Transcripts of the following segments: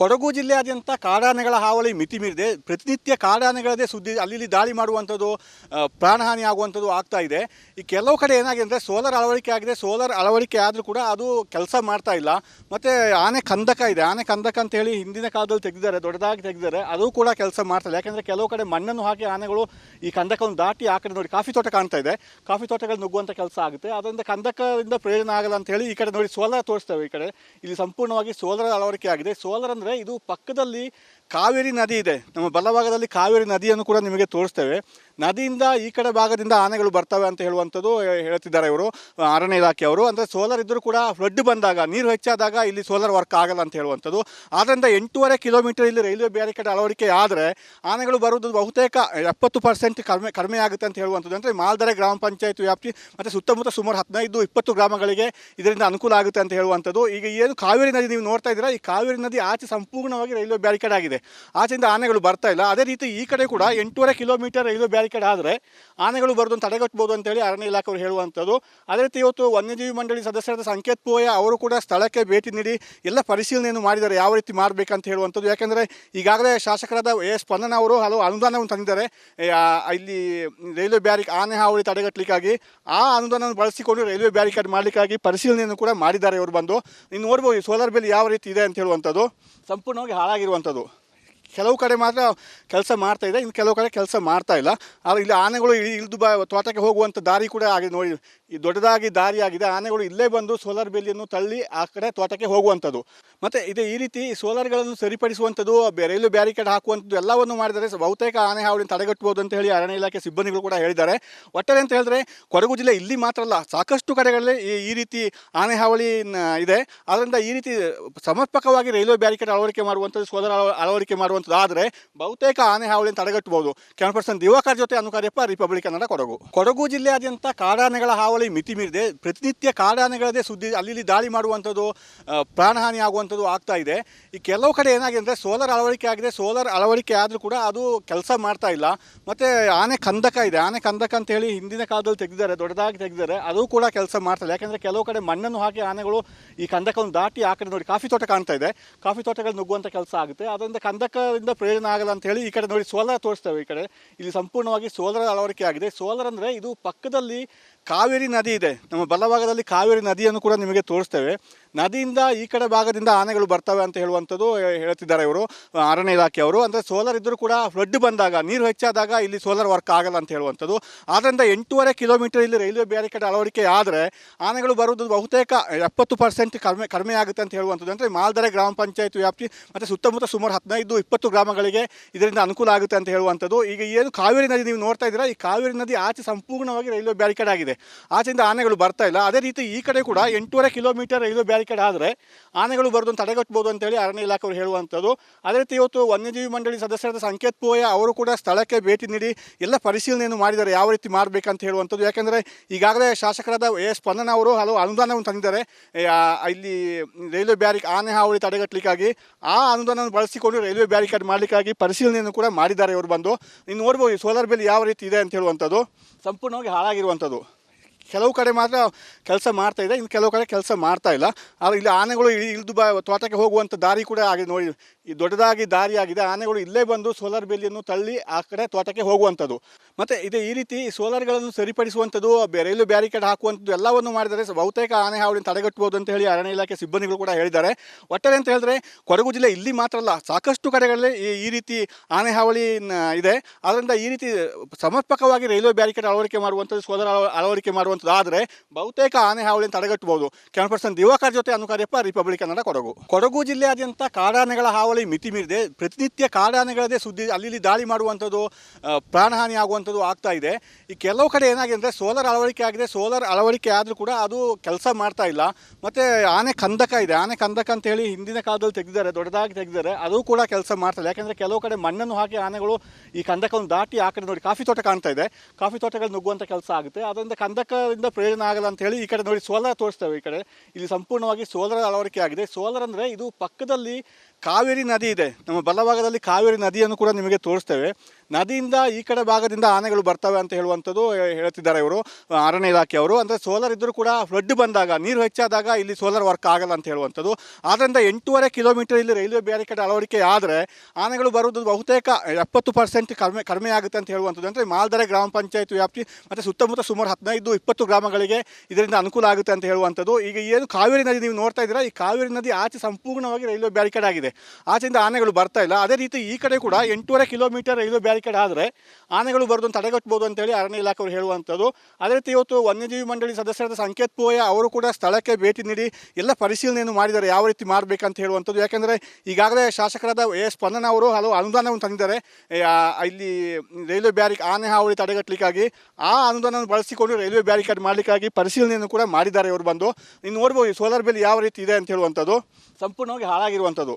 ಕೊಡಗು ಜಿಲ್ಲೆಯಾದ್ಯಂತ ಕಾಡಾನೆಗಳ ಹಾವಳಿ ಮಿತಿ ಮೀರಿದೆ ಪ್ರತಿನಿತ್ಯ ಕಾಡಾನೆಗಳದೇ ಸುದ್ದಿ ಅಲ್ಲಿ ದಾಳಿ ಮಾಡುವಂಥದ್ದು ಪ್ರಾಣಹಾನಿ ಆಗುವಂಥದ್ದು ಆಗ್ತಾ ಇದೆ. ಈ ಕೆಲವು ಕಡೆ ಏನಾಗಿದೆ ಅಂದರೆ ಸೋಲಾರ್ ಅಳವಡಿಕೆ ಆಗಿದೆ. ಸೋಲಾರ್ ಅಳವಡಿಕೆ ಆದರೂ ಕೂಡ ಅದು ಕೆಲಸ ಮಾಡ್ತಾ ಇಲ್ಲ. ಮತ್ತು ಆನೆ ಕಂದಕ ಇದೆ. ಆನೆ ಕಂದಕ ಅಂತ ಹೇಳಿ ಹಿಂದಿನ ಕಾಲದಲ್ಲಿ ತೆಗೆದಿದ್ದಾರೆ, ದೊಡ್ಡದಾಗಿ ತೆಗೆದಿದ್ದಾರೆ. ಅದು ಕೂಡ ಕೆಲಸ ಮಾಡ್ತಾ ಇಲ್ಲ. ಯಾಕೆಂದರೆ ಕೆಲವು ಕಡೆ ಮಣ್ಣನ್ನು ಹಾಕಿ ಆನೆಗಳು ಈ ಕಂದಕವನ್ನು ದಾಟಿ ಆ ನೋಡಿ ಕಾಫಿ ತೋಟ ಕಾಣ್ತಾ ಇದೆ. ಕಾಫಿ ತೋಟಗಳು ನುಗ್ಗುವಂಥ ಕೆಲಸ ಆಗುತ್ತೆ. ಅದರಿಂದ ಕಂದಕದಿಂದ ಪ್ರಯೋಜನ ಆಗಲ್ಲ ಅಂತ ಹೇಳಿ ಈ ಕಡೆ ನೋಡಿ ಸೋಲಾರ್ ತೋರಿಸ್ತೇವೆ ಈ ಕಡೆ. ಇಲ್ಲಿ ಸಂಪೂರ್ಣವಾಗಿ ಸೋಲಾರ್ ಅಳವಡಿಕೆ ಆಗಿದೆ. ಸೋಲಾರ್ ಅಂದರೆ ಇದು ಪಕ್ಕದಲ್ಲಿ ಕಾವೇರಿ ನದಿ ಇದೆ. ನಮ್ಮ ಬಲಭಾಗದಲ್ಲಿ ಕಾವೇರಿ ನದಿಯನ್ನು ಕೂಡ ನಿಮಗೆ ತೋರಿಸ್ತೇವೆ. ನದಿಯಿಂದ ಈ ಕಡೆ ಭಾಗದಿಂದ ಆನೆಗಳು ಬರ್ತವೆ ಅಂತ ಹೇಳುವಂಥದ್ದು ಹೇಳ್ತಿದ್ದಾರೆ ಇವರು. ಅರಣ್ಯ ಇಲಾಖೆಯವರು ಅಂದರೆ ಸೋಲಾರ್ ಇದ್ದರೂ ಕೂಡ ಫ್ಲಡ್ ಬಂದಾಗ, ನೀರು ಹೆಚ್ಚಾದಾಗ ಇಲ್ಲಿ ಸೋಲಾರ್ ವರ್ಕ್ ಆಗಲ್ಲ ಅಂತ ಹೇಳುವಂಥದ್ದು. ಆದ್ದರಿಂದ ಎಂಟೂವರೆ ಕಿಲೋಮೀಟರ್ ಇಲ್ಲಿ ರೈಲ್ವೆ ಬ್ಯಾರಿಕೇಡ್ ಅಳವಡಿಕೆ ಆದರೆ ಆನೆಗಳು ಬರುವುದು ಬಹುತೇಕ ಎಪ್ಪತ್ತು ಪರ್ಸೆಂಟ್ ಕಡಿಮೆ ಕಡಿಮೆ ಆಗುತ್ತೆ ಅಂತ ಹೇಳುವಂಥದ್ದು. ಅಂದರೆ ಮಾಲ್ದರೆ ಗ್ರಾಮ ಪಂಚಾಯತ್ ವ್ಯಾಪ್ತಿ ಮತ್ತು ಸುತ್ತಮುತ್ತ ಸುಮಾರು ಹದಿನೈದು, ಇಪ್ಪತ್ತು ಗ್ರಾಮಗಳಿಗೆ ಇದರಿಂದ ಅನುಕೂಲ ಆಗುತ್ತೆ ಅಂತ ಹೇಳುವಂಥದ್ದು. ಈಗ ಏನು ಕಾವೇರಿ ನದಿ ನೀವು ನೋಡ್ತಾ ಇದ್ದೀರಾ, ಈ ಕಾವೇರಿ ನದಿ ಆಚೆ ಸಂಪೂರ್ಣವಾಗಿ ರೈಲ್ವೆ ಬ್ಯಾರಿಕೇಡ್ ಆಗಿದೆ. ಆಚೆಯಿಂದ ಆನೆಗಳು ಬರ್ತಾ ಇಲ್ಲ. ಅದೇ ರೀತಿ ಈ ಕಡೆ ಕೂಡ ಎಂಟೂವರೆ ಕಿಲೋಮೀಟರ್ ರೈಲ್ವೆ ಬ್ಯಾರಿಕೇಡ್ ಆದರೆ ಆನೆಗಳು ಬರೋದನ್ನು ತಡೆಗಟ್ಟಬಹುದು ಅಂತೇಳಿ ಅರಣ್ಯ ಇಲಾಖೆಯವರು ಹೇಳುವಂಥದ್ದು. ಅದೇ ರೀತಿ ಇವತ್ತು ವನ್ಯಜೀವಿ ಮಂಡಳಿ ಸದಸ್ಯರಾದ ಸಂಕೇತ್ ಪೋಯ ಅವರು ಕೂಡ ಸ್ಥಳಕ್ಕೆ ಭೇಟಿ ನೀಡಿ ಎಲ್ಲ ಪರಿಶೀಲನೆಯನ್ನು ಮಾಡಿದ್ದಾರೆ. ಯಾವ ರೀತಿ ಮಾಡಬೇಕಂತ ಹೇಳುವಂಥದ್ದು. ಯಾಕೆಂದರೆ ಈಗಾಗಲೇ ಶಾಸಕರಾದ ಎ ಸ್ಪಂದನ ಅವರು ಹಲವು ಅನುದಾನವನ್ನು ತಂದಿದ್ದಾರೆ. ಇಲ್ಲಿ ರೈಲ್ವೆ ಬ್ಯಾರಿಕ್, ಆನೆ ಹಾವಳಿ ತಡೆಗಟ್ಟಲಿಕ್ಕಾಗಿ ಆ ಅನುದಾನವನ್ನು ಬಳಸಿಕೊಂಡು ರೈಲ್ವೆ ಬ್ಯಾರಿಕೇಡ್ ಮಾಡಲಿಕ್ಕಾಗಿ ಪರಿಶೀಲನೆಯನ್ನು ಕೂಡ ಮಾಡಿದ್ದಾರೆ. ಇವರು ಬಂದು ನೀವು ನೋಡ್ಬೋದು ಸೋಲಾರ್ ಬಿಲ್ ಯಾವ ರೀತಿ ಇದೆ ಅಂತ ಹೇಳುವಂಥದ್ದು. ಸಂಪೂರ್ಣವಾಗಿ ಹಾಳಾಗಿರುವಂಥದ್ದು. ಕೆಲವು ಕಡೆ ಮಾತ್ರ ಕೆಲಸ ಮಾಡ್ತಾ ಇದೆ, ಇನ್ನು ಕೆಲವು ಕಡೆ ಕೆಲಸ ಮಾಡ್ತಾ ಇಲ್ಲ. ಆದರೆ ಇಲ್ಲಿ ಆನೆಗಳು ಇಳಿ ಇಳಿದು ಬಾ, ತೋಟಕ್ಕೆ ಹೋಗುವಂಥ ದಾರಿ ಕೂಡ ಆಗಿದೆ ನೋಡಿ. ಈ ದೊಡ್ಡದಾಗಿ ದಾರಿ ಆಗಿದೆ. ಆನೆಗಳು ಇಲ್ಲೇ ಬಂದು ಸೋಲಾರ್ ಬೇಲಿಯನ್ನು ತಳ್ಳಿ ಆ ಕಡೆ ತೋಟಕ್ಕೆ ಹೋಗುವಂಥದ್ದು. ಮತ್ತು ಇದು ಈ ರೀತಿ ಸೋಲಾರ್ಗಳನ್ನು ಸರಿಪಡಿಸುವಂಥದ್ದು ರೈಲು ಬ್ಯಾರಿಕೇಡ್ ಹಾಕುವಂಥದ್ದು ಎಲ್ಲವನ್ನು ಮಾಡಿದರೆ ಬಹುತೇಕ ಆನೆ ತಡೆಗಟ್ಟಬಹುದು ಅಂತ ಹೇಳಿ ಅರಣ್ಯ ಇಲಾಖೆ ಸಿಬ್ಬಂದಿಗಳು ಕೂಡ ಹೇಳಿದ್ದಾರೆ. ಒಟ್ಟಾರೆ ಅಂತ ಹೇಳಿದ್ರೆ ಕೊಡಗು ಜಿಲ್ಲೆ ಇಲ್ಲಿ ಮಾತ್ರ ಅಲ್ಲ, ಸಾಕಷ್ಟು ಕಡೆಗಳಲ್ಲಿ ಈ ರೀತಿ ಆನೆ ಹಾವಳಿ ಇದೆ. ಆದ್ದರಿಂದ ಈ ರೀತಿ ಸಮರ್ಪಕವಾಗಿ ರೈಲ್ವೆ ಬ್ಯಾರಿಕೇಡ್ ಅಳವಡಿಕೆ ಮಾಡುವಂಥದ್ದು ಸೋಲಾರ್ ಅಳ- ಅಳವಡಿಕೆ ಮಾಡುವಂಥದ್ದು ಆದರೆ ಬಹುತೇಕ ಆನೆ ಹಾವಳಿಯನ್ನು ತಡೆಗಟ್ಟಬಹುದು. ಕ್ಯಾನ್ ಪರ್ಸನ್ ದಿವಾಕರ್ ಜೊತೆ ಅನುಕಾರ್ಯಪ್ಪ ರಿಪಬ್ಲಿಕ್ ಕನ್ನಡ ಕೊಡಗು. ಕೊಡಗು ಜಿಲ್ಲೆಯಾದ್ಯಂತ ಕಾಡಾನೆಗಳ ಹಾವಳಿ ಮಿತಿ ಮೀರಿದೆ ಪ್ರತಿನಿತ್ಯ ಕಾಡಾನೆಗಳದೇ ಸುದ್ದಿ ಅಲ್ಲಿ ದಾಳಿ ಮಾಡುವಂಥದ್ದು ಪ್ರಾಣಹಾನಿ ಆಗುವಂಥದ್ದು ಆಗ್ತಾ ಇದೆ. ಈ ಕೆಲವು ಕಡೆ ಏನಾಗಿದೆ ಅಂದರೆ ಸೋಲಾರ್ ಅಳವಡಿಕೆ ಆಗಿದೆ. ಸೋಲಾರ್ ಅಳವಡಿಕೆ ಆದರೂ ಕೂಡ ಅದು ಕೆಲಸ ಮಾಡ್ತಾ ಇಲ್ಲ. ಮತ್ತು ಆನೆ ಕಂದಕ ಇದೆ. ಆನೆ ಕಂದಕ ಅಂತ ಹೇಳಿ ಹಿಂದಿನ ಕಾಲದಲ್ಲಿ ತೆಗೆದಿದ್ದಾರೆ, ದೊಡ್ಡದಾಗಿ ತೆಗೆದಿದ್ದಾರೆ. ಅದು ಕೂಡ ಕೆಲಸ ಮಾಡ್ತಾ ಇಲ್ಲ. ಯಾಕೆಂದರೆ ಕೆಲವು ಕಡೆ ಮಣ್ಣನ್ನು ಹಾಕಿ ಆನೆಗಳು ಈ ಕಂದಕವನ್ನು ದಾಟಿ ಆ ನೋಡಿ ಕಾಫಿ ತೋಟ ಕಾಣ್ತಾ ಇದೆ. ಕಾಫಿ ತೋಟಗಳು ನುಗ್ಗುವಂಥ ಕೆಲಸ ಆಗುತ್ತೆ. ಅದರಿಂದ ಕಂದಕದಿಂದ ಪ್ರಯೋಜನ ಆಗಲ್ಲ ಅಂತ ಹೇಳಿ ಈ ಕಡೆ ನೋಡಿ ಸೋಲಾರ್ ತೋರಿಸ್ತೇವೆ ಈ ಕಡೆ. ಇಲ್ಲಿ ಸಂಪೂರ್ಣವಾಗಿ ಸೋಲಾರ್ ಅಳವಡಿಕೆ ಆಗಿದೆ. ಸೋಲಾರ್ ಅಂದರೆ ಇದು ಪಕ್ಕದಲ್ಲಿ ಕಾವೇರಿ ನದಿ ಇದೆ. ನಮ್ಮ ಬಲಭಾಗದಲ್ಲಿ ಕಾವೇರಿ ನದಿಯನ್ನು ಕೂಡ ನಿಮಗೆ ತೋರಿಸ್ತೇವೆ. ನದಿಯಿಂದ ಈ ಕಡೆ ಭಾಗದಿಂದ ಆನೆಗಳು ಬರ್ತವೆ ಅಂತ ಹೇಳುವಂಥದ್ದು ಹೇಳ್ತಿದ್ದಾರೆ ಇವರು, ಅರಣ್ಯ ಇಲಾಖೆಯವರು ಅಂದರೆ ಸೋಲಾರ್ ಇದ್ದರೂ ಕೂಡ ಫ್ಲಡ್ ಬಂದಾಗ, ನೀರು ಹೆಚ್ಚಾದಾಗ ಇಲ್ಲಿ ಸೋಲಾರ್ ವರ್ಕ್ ಆಗಲ್ಲ ಅಂತ ಹೇಳುವಂಥದ್ದು. ಆದ್ದರಿಂದ ಎಂಟೂವರೆ ಕಿಲೋಮೀಟರ್ ಇಲ್ಲಿ ರೈಲ್ವೆ ಬ್ಯಾರಿಕೇಡ್ ಅಳವಡಿಕೆ ಆದರೆ ಆನೆಗಳು ಬರುವುದು ಬಹುತೇಕ ಎಪ್ಪತ್ತು ಪರ್ಸೆಂಟ್ ಕಡಿಮೆ ಕಡಿಮೆ ಆಗುತ್ತೆ ಅಂತ ಹೇಳುವಂಥದ್ದು. ಅಂದರೆ ಮಾಲ್ದರೆ ಗ್ರಾಮ ಪಂಚಾಯತ್ ವ್ಯಾಪ್ತಿ, ಮತ್ತು ಸುತ್ತಮುತ್ತ ಸುಮಾರು ಹದಿನೈದು, ಇಪ್ಪತ್ತು ಗ್ರಾಮಗಳಿಗೆ ಇದರಿಂದ ಅನುಕೂಲ ಆಗುತ್ತೆ ಅಂತ ಹೇಳುವಂಥದ್ದು. ಈಗ ಏನು ಕಾವೇರಿ ನದಿ ನೀವು ನೋಡ್ತಾ ಇದ್ದೀರಾ, ಈ ಕಾವೇರಿ ನದಿ ಆಚೆ ಸಂಪೂರ್ಣವಾಗಿ ರೈಲ್ವೆ ಬ್ಯಾರಿಕೇಡ್ ಆಗಿದೆ. ಆಚೆಯಿಂದ ಆನೆಗಳು ಬರ್ತಾ ಇಲ್ಲ. ಅದೇ ರೀತಿ ಈ ಕಡೆ ಕೂಡ ಎಂಟೂವರೆ ಕಿಲೋಮೀಟರ್ ರೈಲ್ವೆ ಬ್ಯಾರಿಕೇಡ್ ಆದರೆ ಆನೆಗಳು ಬರೋದನ್ನು ತಡೆಗಟ್ಟಬಹುದು ಅಂತೇಳಿ ಅರಣ್ಯ ಇಲಾಖೆಯವರು ಹೇಳುವಂಥದ್ದು. ಅದೇ ರೀತಿ ಇವತ್ತು ವನ್ಯಜೀವಿ ಮಂಡಳಿ ಸದಸ್ಯರಾದ ಸಂಕೇತ್ ಪೋಯ ಅವರು ಕೂಡ ಸ್ಥಳಕ್ಕೆ ಭೇಟಿ ನೀಡಿ ಎಲ್ಲ ಪರಿಶೀಲನೆಯನ್ನು ಮಾಡಿದ್ದಾರೆ. ಯಾವ ರೀತಿ ಮಾಡಬೇಕಂತ ಹೇಳುವಂಥದ್ದು. ಯಾಕೆಂದರೆ ಈಗಾಗಲೇ ಶಾಸಕರಾದ ಎ ಸ್ಪಂದನ ಅವರು ಹಲವು ಅನುದಾನವನ್ನು ತಂದಿದ್ದಾರೆ. ಇಲ್ಲಿ ರೈಲ್ವೆ ಬ್ಯಾರಿಕ್ ಆನೆ ಹಾವಳಿ ತಡೆಗಟ್ಟಲಿಕ್ಕಾಗಿ ಆ ಅನುದಾನವನ್ನು ಬಳಸಿಕೊಂಡು ರೈಲ್ವೆ ಬ್ಯಾರಿಕೇಡ್ ಮಾಡಲಿಕ್ಕಾಗಿ ಪರಿಶೀಲನೆಯನ್ನು ಕೂಡ ಮಾಡಿದ್ದಾರೆ. ಇವರು ಬಂದು ನೀವು ನೋಡ್ಬೋದು ಸೋಲಾರ್ ಬಿಲ್ ಯಾವ ರೀತಿ ಇದೆ ಅಂತ ಹೇಳುವಂಥದ್ದು. ಸಂಪೂರ್ಣವಾಗಿ ಹಾಳಾಗಿರುವಂಥದ್ದು. ಕೆಲವು ಕಡೆ ಮಾತ್ರ ಕೆಲಸ ಮಾಡ್ತಾ ಇದೆ. ಇನ್ನು ಕೆಲವು ಕಡೆ ಕೆಲಸ ಮಾಡ್ತಾ ಇಲ್ಲ. ಆದರೆ ಇಲ್ಲಿ ಆನೆಗಳು ಇಳಿದು ಬಾ ತೋಟಕ್ಕೆ ಹೋಗುವಂಥ ದಾರಿ ಕೂಡ ಆಗಿದೆ ನೋಡಿ. ಈ ದೊಡ್ಡದಾಗಿ ದಾರಿ ಆಗಿದೆ. ಆನೆಗಳು ಇಲ್ಲೇ ಬಂದು ಸೋಲಾರ್ ಬೇಲಿಯನ್ನು ತಳ್ಳಿ ಆ ಕಡೆ ತೋಟಕ್ಕೆ ಹೋಗುವಂಥದ್ದು. ಮತ್ತು ಇದೇ ಈ ರೀತಿ ಸೋಲಾರ್ಗಳನ್ನು ಸರಿಪಡಿಸುವಂಥದ್ದು ರೈಲು ಬ್ಯಾರಿಕೇಡ್ ಹಾಕುವಂಥದ್ದು ಎಲ್ಲವನ್ನು ಮಾಡಿದರೆ ಬಹುತೇಕ ಆನೆ ಹಾವಳಿನ ತಡೆಗಟ್ಟಬಹುದು ಅಂತ ಹೇಳಿ ಅರಣ್ಯ ಇಲಾಖೆ ಸಿಬ್ಬಂದಿಗಳು ಕೂಡ ಹೇಳಿದ್ದಾರೆ. ಒಟ್ಟಾರೆ ಅಂತ ಹೇಳಿದ್ರೆ ಕೊಡಗು ಜಿಲ್ಲೆ ಇಲ್ಲಿ ಮಾತ್ರ ಅಲ್ಲ, ಸಾಕಷ್ಟು ಕಡೆಗಳಲ್ಲಿ ಈ ರೀತಿ ಆನೆ ಹಾವಳಿ ಇದೆ. ಅದರಿಂದ ಈ ರೀತಿ ಸಮರ್ಪಕವಾಗಿ ರೈಲ್ವೆ ಬ್ಯಾರಿಕೇಡ್ ಅಳವಡಿಕೆ ಮಾಡುವಂಥದ್ದು ಸೋಲಾರ್ ಅಳವಡಿಕೆ ಮಾಡುವಂಥದ್ದು ಆದರೆ ಬಹುತೇಕ ಆನೆ ಹಾವಳಿಯನ್ನು ತಡೆಗಟ್ಟಬಹುದು. ಕ್ಯಾನ್ ಪರ್ಸನ್ ದಿವಾಕರ್ ಜೊತೆ ಅನುಕಾರ್ಯಪ್ಪ ರಿಪಬ್ಲಿಕ್ ಕನ್ನಡ ಕೊಡಗು. ಕೊಡಗು ಜಿಲ್ಲೆಯಾದ್ಯಂತ ಕಾಡಾನೆಗಳ ಹಾವಳಿ ಮಿತಿ ಮೀರಿದೆ ಪ್ರತಿನಿತ್ಯ ಕಾಡಾನೆಗಳದೇ ಸುದ್ದಿ ಅಲ್ಲಿ ದಾಳಿ ಮಾಡುವಂಥದ್ದು ಪ್ರಾಣಹಾನಿ ಆಗುವಂಥದ್ದು ಆಗ್ತಾ ಇದೆ. ಈ ಕೆಲವು ಕಡೆ ಏನಾಗಿದೆ ಅಂದರೆ ಸೋಲಾರ್ ಅಳವಡಿಕೆ ಆಗಿದೆ. ಸೋಲಾರ್ ಅಳವಡಿಕೆ ಆದರೂ ಕೂಡ ಅದು ಕೆಲಸ ಮಾಡ್ತಾ ಇಲ್ಲ. ಮತ್ತು ಆನೆ ಕಂದಕ ಇದೆ. ಆನೆ ಕಂದಕ ಅಂತ ಹೇಳಿ ಹಿಂದಿನ ಕಾಲದಲ್ಲಿ ತೆಗೆದಿದ್ದಾರೆ, ದೊಡ್ಡದಾಗಿ ತೆಗೆದಿದ್ದಾರೆ. ಅದು ಕೂಡ ಕೆಲಸ ಮಾಡ್ತಾ ಇಲ್ಲ. ಯಾಕೆಂದರೆ ಕೆಲವು ಕಡೆ ಮಣ್ಣನ್ನು ಹಾಕಿ ಆನೆಗಳು ಈ ಕಂದಕವನ್ನು ದಾಟಿ ಆಕಡೆ ಕಡೆ ನೋಡಿ ಕಾಫಿ ತೋಟ ಕಾಣ್ತಾ ಇದೆ. ಕಾಫಿ ತೋಟಗಳು ನುಗ್ಗುವಂಥ ಕೆಲಸ ಆಗುತ್ತೆ. ಅದರಿಂದ ಕಂದಕದಿಂದ ಪ್ರಯೋಜನ ಆಗಲ್ಲ ಅಂತ ಹೇಳಿ ಈ ಕಡೆ ನೋಡಿ ಸೋಲಾರ್ ತೋರಿಸ್ತೇವೆ ಈ ಕಡೆ. ಇಲ್ಲಿ ಸಂಪೂರ್ಣವಾಗಿ ಸೋಲಾರ್ ಅಳವಡಿಕೆ ಆಗಿದೆ. ಸೋಲಾರ್ ಅಂದರೆ ಇದು ಪಕ್ಕದಲ್ಲಿ ಕಾವೇರಿ ನದಿ ಇದೆ. ನಮ್ಮ ಬಲಭಾಗದಲ್ಲಿ ಕಾವೇರಿ ನದಿಯನ್ನು ಕೂಡ ನಿಮಗೆ ತೋರಿಸ್ತೇವೆ. ನದಿಯಿಂದ ಈ ಕಡೆ ಭಾಗದಿಂದ ಆನೆಗಳು ಬರ್ತವೆ ಅಂತ ಹೇಳುವಂಥದ್ದು ಹೇಳ್ತಿದ್ದಾರೆ ಇವರು ಅರಣ್ಯ ಇಲಾಖೆಯವರು ಅಂದರೆ ಸೋಲಾರ್ ಇದ್ದರೂ ಕೂಡ ಫ್ಲಡ್ ಬಂದಾಗ, ನೀರು ಹೆಚ್ಚಾದಾಗ ಇಲ್ಲಿ ಸೋಲಾರ್ ವರ್ಕ್ ಆಗಲ್ಲ ಅಂತ ಹೇಳುವಂಥದ್ದು. ಆದ್ದರಿಂದ ಎಂಟೂವರೆ ಕಿಲೋಮೀಟರ್ ಇಲ್ಲಿ ರೈಲ್ವೆ ಬ್ಯಾರಿಕೇಡ್ ಅಳವಡಿಕೆ ಆದರೆ ಆನೆಗಳು ಬರುವುದು ಬಹುತೇಕ ಎಪ್ಪತ್ತು ಪರ್ಸೆಂಟ್ ಕಡಿಮೆ ಕಡಿಮೆ ಆಗುತ್ತೆ ಅಂತ ಹೇಳುವಂಥದ್ದು. ಅಂದರೆ ಮಾಲ್ದರೆ ಗ್ರಾಮ ಪಂಚಾಯತ್ ವ್ಯಾಪ್ತಿ ಮತ್ತು ಸುತ್ತಮುತ್ತ ಸುಮಾರು ಹದಿನೈದು, ಇಪ್ಪತ್ತು ಗ್ರಾಮಗಳಿಗೆ ಇದರಿಂದ ಅನುಕೂಲ ಆಗುತ್ತೆ ಅಂತ ಹೇಳುವಂಥದ್ದು. ಈಗ ಏನು ಕಾವೇರಿ ನದಿ ನೀವು ನೋಡ್ತಾ ಇದ್ದೀರಾ, ಈ ಕಾವೇರಿ ನದಿ ಆಚೆ ಸಂಪೂರ್ಣವಾಗಿ ರೈಲ್ವೆ ಬ್ಯಾರಿಕೇಡ್ ಆಗಿದೆ. ಆಚೆಯಿಂದ ಆನೆಗಳು ಬರ್ತಾ ಇಲ್ಲ. ಅದೇ ರೀತಿ ಈ ಕಡೆ ಕೂಡ ಎಂಟೂವರೆ ಕಿಲೋಮೀಟರ್ ರೈಲ್ವೆ ಬ್ಯಾರಿಕೇಡ್ ಆದರೆ ಆನೆಗಳು ಬರೋದನ್ನು ತಡೆಗಟ್ಟಬಹುದು ಅಂತೇಳಿ ಅರಣ್ಯ ಇಲಾಖೆಯವರು ಹೇಳುವಂಥದ್ದು. ಅದೇ ರೀತಿ ಇವತ್ತು ವನ್ಯಜೀವಿ ಮಂಡಳಿ ಸದಸ್ಯರಾದ ಸಂಕೇತ್ ಪೋಯ ಅವರು ಕೂಡ ಸ್ಥಳಕ್ಕೆ ಭೇಟಿ ನೀಡಿ ಎಲ್ಲ ಪರಿಶೀಲನೆಯನ್ನು ಮಾಡಿದ್ದಾರೆ, ಯಾವ ರೀತಿ ಮಾಡಬೇಕಂತ ಹೇಳುವಂಥದ್ದು. ಯಾಕೆಂದರೆ ಈಗಾಗಲೇ ಶಾಸಕರಾದ ಎ ಸ್ಪಂದನ ಅವರು ಹಲವು ಅನುದಾನವನ್ನು ತಂದಿದ್ದಾರೆ. ಇಲ್ಲಿ ರೈಲ್ವೆ ಬ್ಯಾರಿಕ್ ಆನೆ ಹಾವಳಿ ತಡೆಗಟ್ಟಲಿಕ್ಕಾಗಿ ಆ ಅನುದಾನವನ್ನು ಬಳಸಿಕೊಂಡು ರೈಲ್ವೆ ಬ್ಯಾರಿಕೇಡ್ ಮಾಡಲಿಕ್ಕಾಗಿ ಪರಿಶೀಲನೆಯನ್ನು ಕೂಡ ಮಾಡಿದ್ದಾರೆ ಇವರು ಬಂದು. ನೀವು ನೋಡ್ಬೋದು ಸೋಲಾರ್ ಬೆಲ್ ಯಾವ ರೀತಿ ಇದೆ ಅಂತ ಹೇಳುವಂಥದ್ದು. ಸಂಪೂರ್ಣವಾಗಿ ಹಾಳಾಗಿರುವಂಥದ್ದು.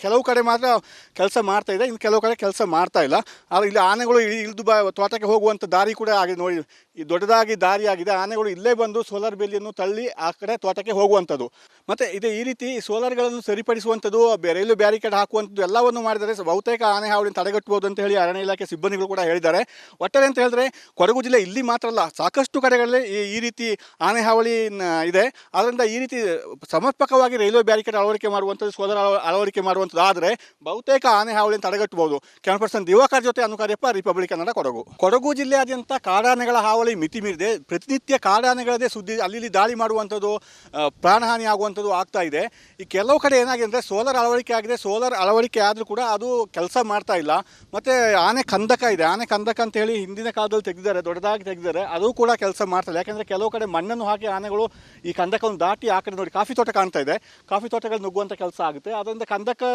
ಕೆಲವು ಕಡೆ ಮಾತ್ರ ಕೆಲಸ ಮಾಡ್ತಾ ಇದೆ. ಇನ್ನು ಕೆಲವು ಕಡೆ ಕೆಲಸ ಮಾಡ್ತಾ ಇಲ್ಲ. ಆದರೆ ಇಲ್ಲಿ ಆನೆಗಳು ಇಳಿ- ಇಳಿದು ಬ, ತೋಟಕ್ಕೆ ಹೋಗುವಂಥ ದಾರಿ ಕೂಡ ಆಗಿದೆ ನೋಡಿ. ಈ ದೊಡ್ಡದಾಗಿ ದಾರಿ ಆಗಿದೆ. ಆನೆಗಳು ಇಲ್ಲೇ ಬಂದು ಸೋಲಾರ್ ಬೇಲಿಯನ್ನು ತಳ್ಳಿ ಆ ಕಡೆ ತೋಟಕ್ಕೆ ಹೋಗುವಂಥದ್ದು. ಮತ್ತು ಇದು ಈ ರೀತಿ ಸೋಲಾರ್ಗಳನ್ನು ಸರಿಪಡಿಸುವಂಥದ್ದು ರೈಲು ಬ್ಯಾರಿಕೇಡ್ ಹಾಕುವಂಥದ್ದು ಎಲ್ಲವನ್ನು ಮಾಡಿದರೆ ಬಹುತೇಕ ಆನೆ ಹಾವಳಿನ ತಡೆಗಟ್ಟಬಹುದು ಅಂತ ಹೇಳಿ ಅರಣ್ಯ ಇಲಾಖೆ ಸಿಬ್ಬಂದಿಗಳು ಕೂಡ ಹೇಳಿದ್ದಾರೆ. ಒಟ್ಟಾರೆ ಅಂತ ಹೇಳಿದ್ರೆ ಕೊಡಗು ಜಿಲ್ಲೆ ಇಲ್ಲಿ ಮಾತ್ರ ಅಲ್ಲ, ಸಾಕಷ್ಟು ಕಡೆಗಳಲ್ಲಿ ಈ ಈ ರೀತಿ ಆನೆ ಹಾವಳಿ ಇದೆ. ಆದ್ದರಿಂದ ಈ ರೀತಿ ಸಮರ್ಪಕವಾಗಿ ರೈಲ್ವೆ ಬ್ಯಾರಿಕೇಡ್ ಅಳವಡಿಕೆ ಮಾಡುವಂಥದ್ದು ಸೋಲಾರ್ ಅಳ- ಅಳವಡಿಕೆ ಮಾಡುವಂಥದ್ದು ಆದರೆ ಬಹುತೇಕ ಆನೆ ಹಾವಳಿಯನ್ನು ತಡೆಗಟ್ಟಬಹುದು. ಕ್ಯಾನ್ ಪರ್ಸನ್ ದಿವಾಕರ್ ಜೊತೆ ಅನುಕಾರ್ಯಪ್ಪ ರಿಪಬ್ಲಿಕ್ ಕನ್ನಡ ಕೊಡಗು. ಕೊಡಗು ಜಿಲ್ಲೆಯಾದ್ಯಂತ ಕಾಡಾನೆಗಳ ಹಾವಳಿ ಮಿತಿ ಮೀರಿದೆ ಪ್ರತಿನಿತ್ಯ ಕಾಡಾನೆಗಳದೇ ಸುದ್ದಿ ಅಲ್ಲಿ ದಾಳಿ ಮಾಡುವಂಥದ್ದು ಪ್ರಾಣಹಾನಿ ಆಗುವಂಥದ್ದು ಆಗ್ತಾ ಇದೆ. ಈ ಕೆಲವು ಕಡೆ ಏನಾಗಿದೆ ಅಂದರೆ ಸೋಲಾರ್ ಅಳವಡಿಕೆ ಆಗಿದೆ. ಸೋಲಾರ್ ಅಳವಡಿಕೆ ಆದರೂ ಕೂಡ ಅದು ಕೆಲಸ ಮಾಡ್ತಾ ಇಲ್ಲ. ಮತ್ತು ಆನೆ ಕಂದಕ ಇದೆ. ಆನೆ ಕಂದಕ ಅಂತ ಹೇಳಿ ಹಿಂದಿನ ಕಾಲದಲ್ಲಿ ತೆಗೆದಿದ್ದಾರೆ, ದೊಡ್ಡದಾಗಿ ತೆಗೆದಿದ್ದಾರೆ. ಅದು ಕೂಡ ಕೆಲಸ ಮಾಡ್ತಾ ಇಲ್ಲ. ಯಾಕೆಂದರೆ ಕೆಲವು ಕಡೆ ಮಣ್ಣನ್ನು ಹಾಕಿ ಆನೆಗಳು ಈ ಕಂದಕವನ್ನು ದಾಟಿ ಆ ಕಡೆ ನೋಡಿ ಕಾಫಿ ತೋಟ ಕಾಣ್ತಾ ಇದೆ. ಕಾಫಿ ತೋಟಗಳು ನುಗ್ಗುವಂಥ ಕೆಲಸ ಆಗುತ್ತೆ. ಅದರಿಂದ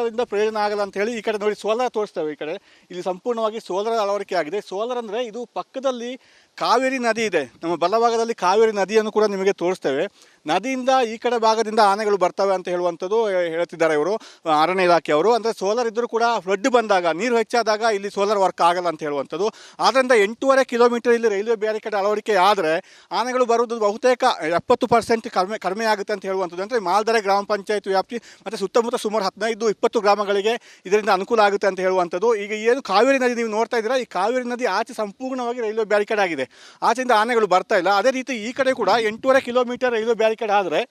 ಕಂದಕದಿಂದ ಪ್ರಯೋಜನ ಆಗಲ್ಲ ಅಂತ ಹೇಳಿ ಈ ಕಡೆ ನೋಡಿ ಸೋಲಾರ್ ತೋರಿಸ್ತೇವೆ ಈ ಕಡೆ. ಇಲ್ಲಿ ಸಂಪೂರ್ಣವಾಗಿ ಸೋಲಾರ್ ಅಳವಡಿಕೆ ಆಗಿದೆ. ಸೋಲಾರ್ ಅಂದರೆ ಇದು ಪಕ್ಕದಲ್ಲಿ ಕಾವೇರಿ ನದಿ ಇದೆ. ನಮ್ಮ ಬಲಭಾಗದಲ್ಲಿ ಕಾವೇರಿ ನದಿಯನ್ನು ಕೂಡ ನಿಮಗೆ ತೋರಿಸ್ತೇವೆ. ನದಿಯಿಂದ ಈ ಕಡೆ ಭಾಗದಿಂದ ಆನೆಗಳು ಬರ್ತವೆ ಅಂತ ಹೇಳುವಂಥದ್ದು ಹೇಳ್ತಿದ್ದಾರೆ ಇವರು, ಅರಣ್ಯ ಇಲಾಖೆಯವರು ಅಂದರೆ ಸೋಲಾರ್ ಇದ್ದರೂ ಕೂಡ ಫ್ಲಡ್ ಬಂದಾಗ, ನೀರು ಹೆಚ್ಚಾದಾಗ ಇಲ್ಲಿ ಸೋಲಾರ್ ವರ್ಕ್ ಆಗಲ್ಲ ಅಂತ ಹೇಳುವಂಥದ್ದು. ಆದ್ದರಿಂದ ಎಂಟೂವರೆ ಕಿಲೋಮೀಟರ್ ಇಲ್ಲಿ ರೈಲ್ವೆ ಬ್ಯಾರಿಕೇಡ್ ಅಳವಡಿಕೆ ಆದರೆ ಆನೆಗಳು ಬರುವುದು ಬಹುತೇಕ ಎಪ್ಪತ್ತು ಪರ್ಸೆಂಟ್ ಕಡಿಮೆ ಕಡಿಮೆ ಆಗುತ್ತೆ ಅಂತ ಹೇಳುವಂಥದ್ದು. ಅಂದರೆ ಮಾಲ್ದರೆ ಗ್ರಾಮ ಪಂಚಾಯತ್ ವ್ಯಾಪ್ತಿ ಮತ್ತು ಸುತ್ತಮುತ್ತ ಸುಮಾರು ಹದಿನೈದು, ಇಪ್ಪತ್ತು ಗ್ರಾಮಗಳಿಗೆ ಇದರಿಂದ ಅನುಕೂಲ ಆಗುತ್ತೆ ಅಂತ ಹೇಳುವಂಥದ್ದು. ಈಗ ಏನು ಕಾವೇರಿ ನದಿ ನೀವು ನೋಡ್ತಾ ಇದ್ದೀರಾ, ಈ ಕಾವೇರಿ ನದಿ ಆಚೆ ಸಂಪೂರ್ಣವಾಗಿ ರೈಲ್ವೆ ಬ್ಯಾರಿಕೇಡ್ ಆಗಿದೆ. ಆಚೆಯಿಂದ ಆನೆಗಳು ಬರ್ತಾ ಇಲ್ಲ. ಅದೇ ರೀತಿ ಈ ಕಡೆ ಕೂಡ ಎಂಟೂವರೆ ಕಿಲೋಮೀಟರ್ ರೈಲ್ವೆ ಬ್ಯಾರಿಕೇಡ್ ಆದರೆ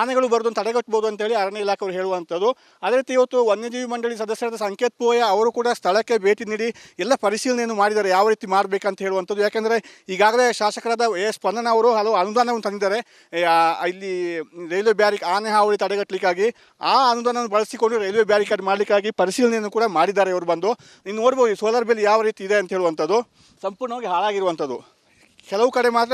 ಆನೆಗಳು ಬರೋದನ್ನು ತಡೆಗಟ್ಟಬಹುದು ಅಂತೇಳಿ ಅರಣ್ಯ ಇಲಾಖೆಯವರು ಹೇಳುವಂಥದ್ದು. ಅದೇ ರೀತಿ ಇವತ್ತು ವನ್ಯಜೀವಿ ಮಂಡಳಿ ಸದಸ್ಯರಾದ ಸಂಕೇತ್ ಪೋಯ ಅವರು ಕೂಡ ಸ್ಥಳಕ್ಕೆ ಭೇಟಿ ನೀಡಿ ಎಲ್ಲ ಪರಿಶೀಲನೆಯನ್ನು ಮಾಡಿದ್ದಾರೆ. ಯಾವ ರೀತಿ ಮಾಡಬೇಕಂತ ಹೇಳುವಂಥದ್ದು. ಯಾಕೆಂದರೆ ಈಗಾಗಲೇ ಶಾಸಕರಾದ ಎ ಸ್ಪಂದನ ಅವರು ಹಲವು ಅನುದಾನವನ್ನು ತಂದಿದ್ದಾರೆ. ಇಲ್ಲಿ ರೈಲ್ವೆ ಬ್ಯಾರಿಕ್ ಆನೆ ಹಾವಳಿ ತಡೆಗಟ್ಟಲಿಕ್ಕಾಗಿ ಆ ಅನುದಾನವನ್ನು ಬಳಸಿಕೊಂಡು ರೈಲ್ವೆ ಬ್ಯಾರಿಕೇಡ್ ಮಾಡಲಿಕ್ಕಾಗಿ ಪರಿಶೀಲನೆಯನ್ನು ಕೂಡ ಮಾಡಿದ್ದಾರೆ. ಇವರು ಬಂದು ನೀವು ನೋಡ್ಬೋದು ಸೋಲಾರ್ ಬಿಲ್ ಯಾವ ರೀತಿ ಇದೆ ಅಂತ ಹೇಳುವಂಥದ್ದು. ಸಂಪೂರ್ಣವಾಗಿ ಹಾಳಾಗಿರುವಂಥದ್ದು. ಕೆಲವು ಕಡೆ ಮಾತ್ರ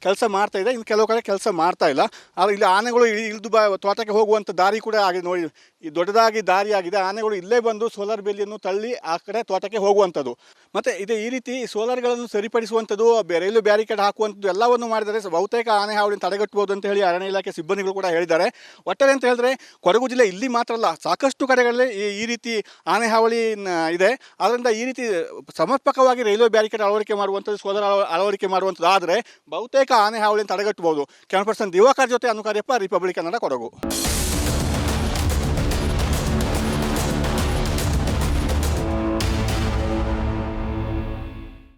ಕೆಲಸ ಮಾಡ್ತಾ ಇದೆ. ಇನ್ನು ಕೆಲವು ಕಡೆ ಕೆಲಸ ಮಾಡ್ತಾ ಇಲ್ಲ. ಆದರೆ ಇಲ್ಲಿ ಆನೆಗಳು ಇಳಿದು ಬ ತೋಟಕ್ಕೆ ಹೋಗುವಂಥ ದಾರಿ ಕೂಡ ಆಗಿದೆ ನೋಡಿ. ಈ ದೊಡ್ಡದಾಗಿ ದಾರಿ ಆಗಿದೆ. ಆನೆಗಳು ಇಲ್ಲೇ ಬಂದು ಸೋಲಾರ್ ಬೇಲಿಯನ್ನು ತಳ್ಳಿ ಆ ಕಡೆ ತೋಟಕ್ಕೆ ಹೋಗುವಂಥದ್ದು. ಮತ್ತು ಇದು ಈ ರೀತಿ ಸೋಲಾರ್ಗಳನ್ನು ಸರಿಪಡಿಸುವಂಥದ್ದು ರೈಲು ಬ್ಯಾರಿಕೇಡ್ ಹಾಕುವಂಥದ್ದು ಎಲ್ಲವನ್ನು ಮಾಡಿದರೆ ಬಹುತೇಕ ಆನೆ ತಡೆಗಟ್ಟಬಹುದು ಅಂತ ಹೇಳಿ ಅರಣ್ಯ ಇಲಾಖೆ ಸಿಬ್ಬಂದಿಗಳು ಕೂಡ ಹೇಳಿದ್ದಾರೆ. ಒಟ್ಟಾರೆ ಅಂತ ಹೇಳಿದ್ರೆ ಕೊಡಗು ಜಿಲ್ಲೆ ಇಲ್ಲಿ ಮಾತ್ರ ಅಲ್ಲ, ಸಾಕಷ್ಟು ಕಡೆಗಳಲ್ಲಿ ಈ ರೀತಿ ಆನೆ ಹಾವಳಿ ಇದೆ. ಆದ್ದರಿಂದ ಈ ರೀತಿ ಸಮರ್ಪಕವಾಗಿ ರೈಲ್ವೆ ಬ್ಯಾರಿಕೇಡ್ ಅಳವಡಿಕೆ ಮಾಡುವಂಥದ್ದು ಸೋಲಾರ್ ಅಳ- ಅಳವಡಿಕೆ ಮಾಡುವಂಥದ್ದು ಆದರೆ ಬಹುತೇಕ ಆನೆ ಹಾವಳಿಯನ್ನು ತಡೆಗಟ್ಟಬಹುದು. ಕ್ಯಾನ್ ಪರ್ಸನ್ ದಿವಾಕರ್ ಜೊತೆ ಅನುಕಾರ್ಯಪ್ಪ ರಿಪಬ್ಲಿಕ್ ಕನ್ನಡ ಕೊಡಗು.